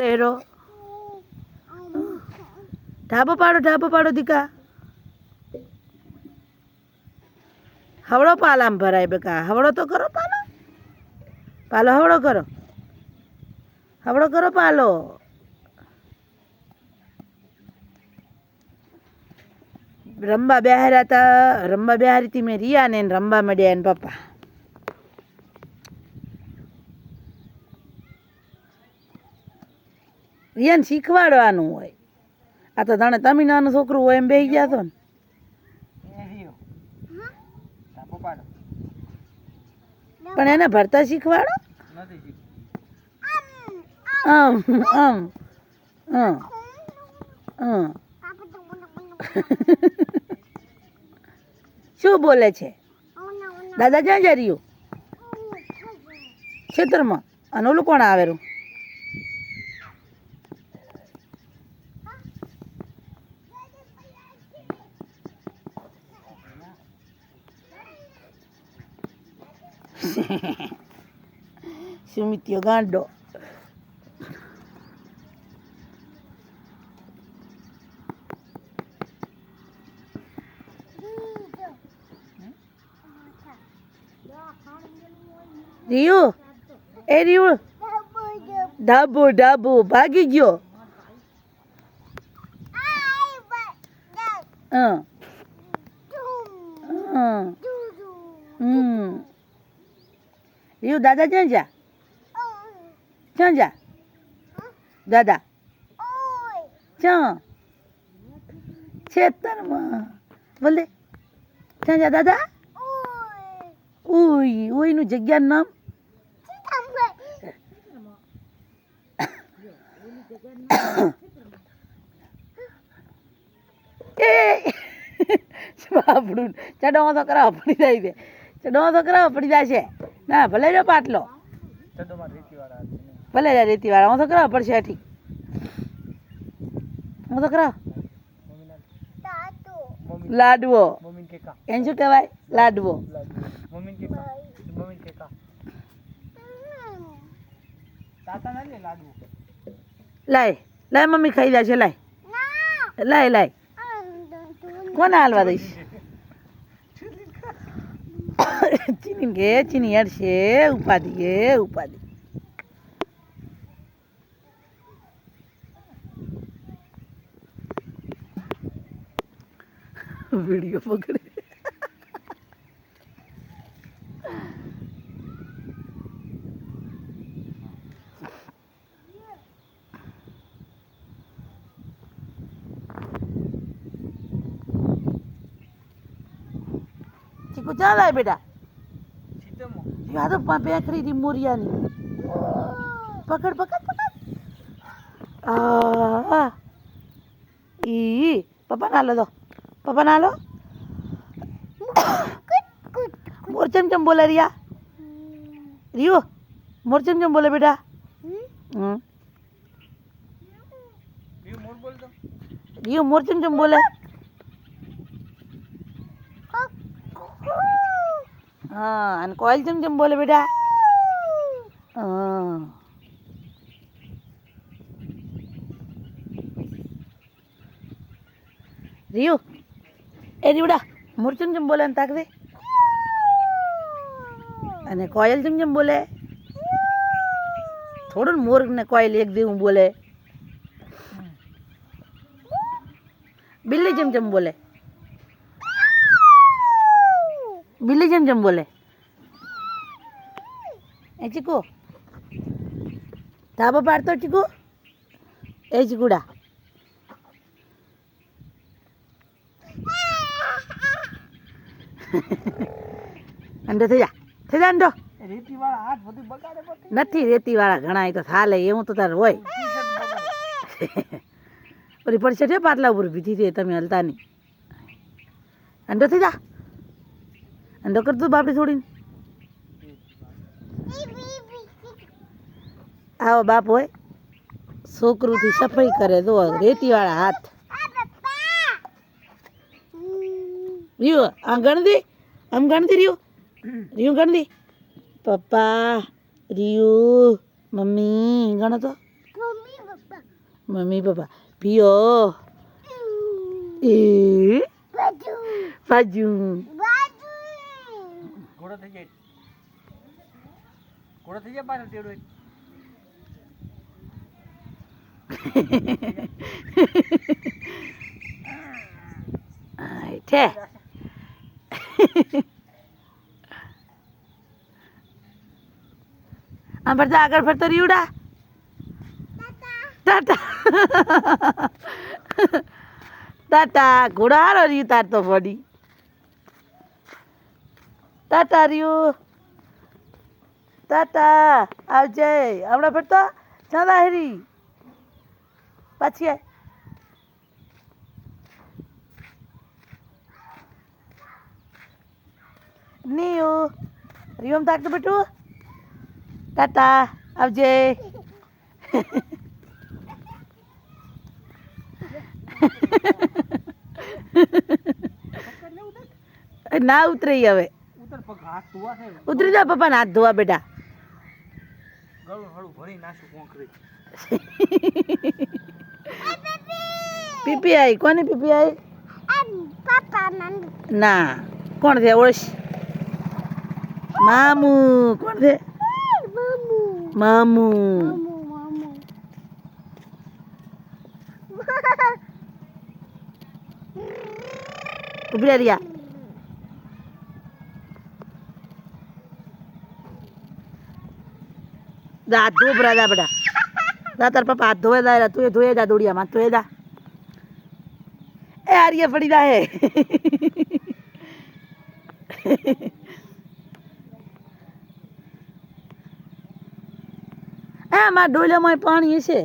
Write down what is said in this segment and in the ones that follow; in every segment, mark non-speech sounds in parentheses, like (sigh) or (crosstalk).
રેરો ઢાબો પાડો ઢાબો પાડો દીકા હવળો પાલામ ભરાય બેકા હવળો તો કરો પાલો પાલો હવળો કરો હવળો કરો પાલો રંબા બેહાર્યા હતા રંબા બેહારી હતી મેં રિયા ને એને રંબા મળ્યા એને પપ્પા રિયાને શીખવાડવાનું હોય. આ તો જાણે તમે નાનું છોકરું હોય એમ બે ગયા છો ને. પણ એને ભરતા શીખવાડો? આમ આમ હં હં શું બોલે છે? દાદા ક્યાં જઈ રહ્યું? ખેતરમાં અને ઓલું કોણ આવેલું સુમિત્યો ગાંડો રિયુ એ રિયુ ડાબુ ડાબુ ભાગી ગયો હં હં હમ રિયુ દાદા ક્યાં જા? ક્યાં જા? દાદા. ક્યાં? ખેતરમાં. બોલે ક્યાં જા દાદા? ઉઈ, ઉઈનું જગ્યાનું નામ? બાપડું. ચડો તો કરાવ પડી જાય છે. ચડો તો કરાવ પડી જાય છે. ના ભલે જો પાટલો. ભલે જા રેતી વાળા હું તો કરાવો પડશે હેઠી હું તો કરાવો? લાડવો. એને શું કહેવાય? લાડવો. લાય લાય મમ્મી ખાઈ જાય છે લાય. લાય લાય. કોને હાલવા દઈશ? ચીની હેડશે ઉપાધિ કે ઉપાધિ વીડિયો પકડે ચીકુ ચાલ આય બેટા યાદ પેખરી હતી મોરિયાની. પકડ પકડ પકડ. આ ઈ પપ્પા ના લો દો. પપ્પા ના લો મોર ચમ ચમ બોલે રિયા? રિયો મોર ચમ ચમ બોલે બેટા? હમ. રિયો મોર ચમ ચમ બોલે? હા અને કોયલ જેમ જેમ બોલે બેટા હા રિયુ એ રીવડા મોર ચમ ચમ બોલે તાકવે તાક દે અને કોયલ ચમ ચમ બોલે થોડું મોર ને કોયલ એક જેવું બોલે બિલ્લી ચમ ચમ બોલે બિલ્લી જેમ જેમ બોલે? એ ચીકુ. ધાબો પાડતો ચીકુ? એ ચીકુડા. અંડો થઈ જા. થઈ જા અંડો. નથી રેતી વાળા ઘણા એ તો થાલે એવું તો તાર હોય. ઓલી પડશે છે પાટલા ઉપર ભીધી છે તમે હલતા નહીં. અંડો થઈ જા. અંડો કરતું બાપડી છોડીને આવો બાપ હોય છોકરુંથી સફાઈ કરે તો રેતીવાળા હાથ રહ્યું આ ગણદી આમ ગણદી રહ્યું રહ્યું ગણદી પપ્પા રિયુ મમ્મી ગણો તો મમ્મી પપ્પા પીઓ એ બાજુ ઘોડો થઈ જાય. ઘોડો થઈ જાય પાછળ એક. છે આમ ફરતા આગળ ફરતો રીવડા ટાટા ટાટા ઘોડા હારો રહ્યું તાર તો ફરી. ટાટા રહ્યું. ટાટા આવજે. હમણાં ફરતો? ચાંદા હેરી પાછી આય. રિયમ તાક તો બેટું. ટાટા આવજે. (laughs) (laughs) ના ઉતરી હવે. ઉતર જા પપ્પાને હાથ ધોવા બેટા. પીપી આઈ? કોની પીપી આઈ? ના. કોણ છે? ઓળશ. મામુ. કોણ છે? મામુ. ઊભી રહે દાધુ બ્રાદા બધા દા તાર પપ્પા હાથ ધોવે દા તું એ ધોયે દા દોડિયામાં. તો એ દા એ આર્ય ફરી દા હે (laughs) એ માં ડોલામાં પાણી હશે.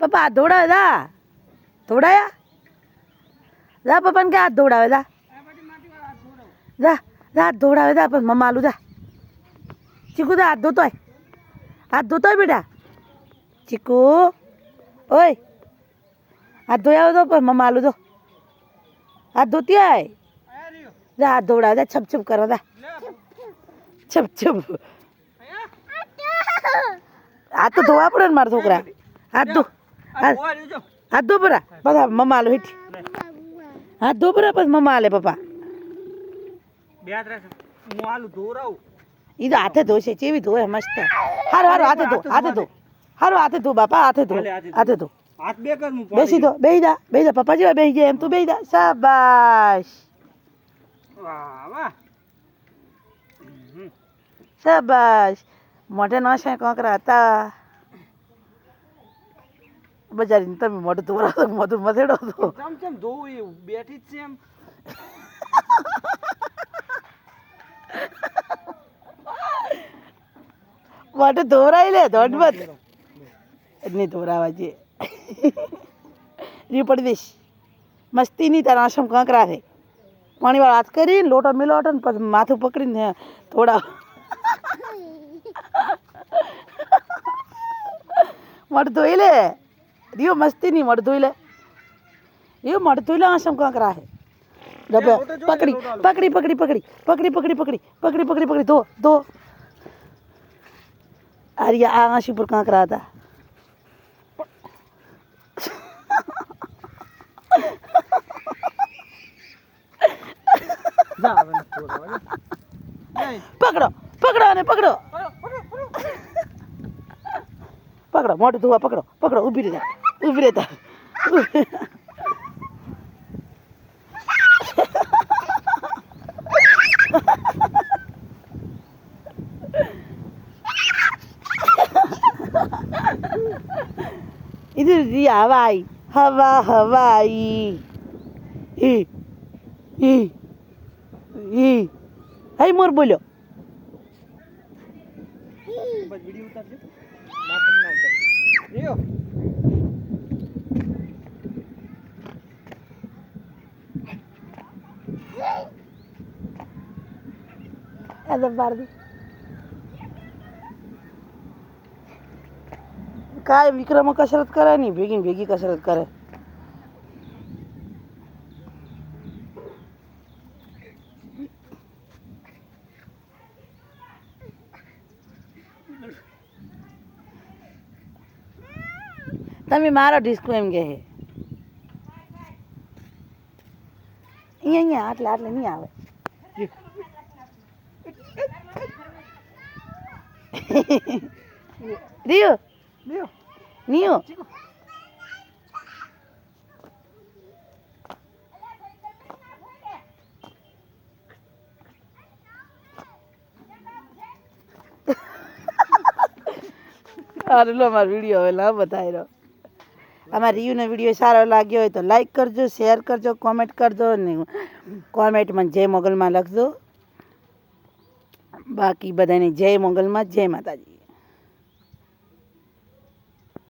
હાથ ધોડાવે દા ધોડાયા? જા પપ્પાને કે હાથ ધોડાવે દા જા જા, હાથ ધોડાવે દા પણ મમ્મા આલું, જા. ચીકુ દા હાથ ધોતોય હાથ ધોતોય બેટા? ચીકુ, ઓય. હાથ ધોઈ આવો તો પણ મમ્મા આલું તો હાથ ધોતી આય જા, હાથ ધોડાવે દા છપ છપ કરો લે છપ છપ. હાથ તો ધોવા પડે ને મારા છોકરા. હાથ ધો. આ દોબરા. બધા મમ્મા આલો હેઠી. હા દોબરા પછી મમ્મા આલે પપ્પા. હું આલું ધોરાવું ઈ તો હાથે ધોશે ચેવી ધોવે મસ્ત. હારું હારું હાથે ધો હાથે ધો. હારું હાથે ધો બાપા હાથે ધો હાથે ધો. બેસી દો બેહી દા બેહી દા પપ્પા જેવા બેહી જાય એમ તું બેહી દા શાબાશ. શાબાશ. મોઢે ન છે કોકરા હતા. બજારી તમે મોઢું ધોરા મોઢું મથેડો તો કેમ કેમ ધોવું એવું બેઠી જ છે એમ? મોઢું ધોરાઈ લે દોઢ મત નહીં ધોરાવા છે રી પડી દઈશ. મસ્તી નહીં તારા આશમ કાંકરા છે પાણી વાળા હાથ કરી લોટો મિલોટો ને પછી માથું પકડીને થોડા મોઢું ધોઈ લે. રિયો મસ્તી નહીં મોઢું ધોઈ લે રિયો મોઢું ધોઈ લે पकड़ी पकड़ी पकड़ी पकड़ी પકડી પકડી પકડી પકડી પકડી પકડી પકડી પકડી પકડી પકડી ધો ધો करा આ पकड़ो પર ने पकड़ो पकड़ो હવે નથી पकड़ो पकड़ो નહીં. પકડો ઉભરે તા ઇધર જી હવાઈ. હવા હવાઈ. ઈ ઈ ઈ હઈ મોર બોલ્યો. વીડિયો ઉતારજો. ના પણ ના ઉતારજો. પાડ દે કાંઈ વિક્રમો કસરત કરે નહીં ભેગી ભેગી કસરત કરે તમે મારો ડિસ્કો એમ કે અહીંયા અહીંયા આટલે આટલે નહીં આવે રિયો. Río. નિયો. સારું લો અમારો વીડિયો હવે ના બતાવી રહ્યો અમારા રિયુનો વીડિયો સારો લાગ્યો હોય તો લાઈક કરજો શેર કરજો કોમેન્ટ કરજો ને કોમેન્ટમાં જય મોગલમાં લખજો. બાકી બધાને જય મોગલમાં જય માતાજી.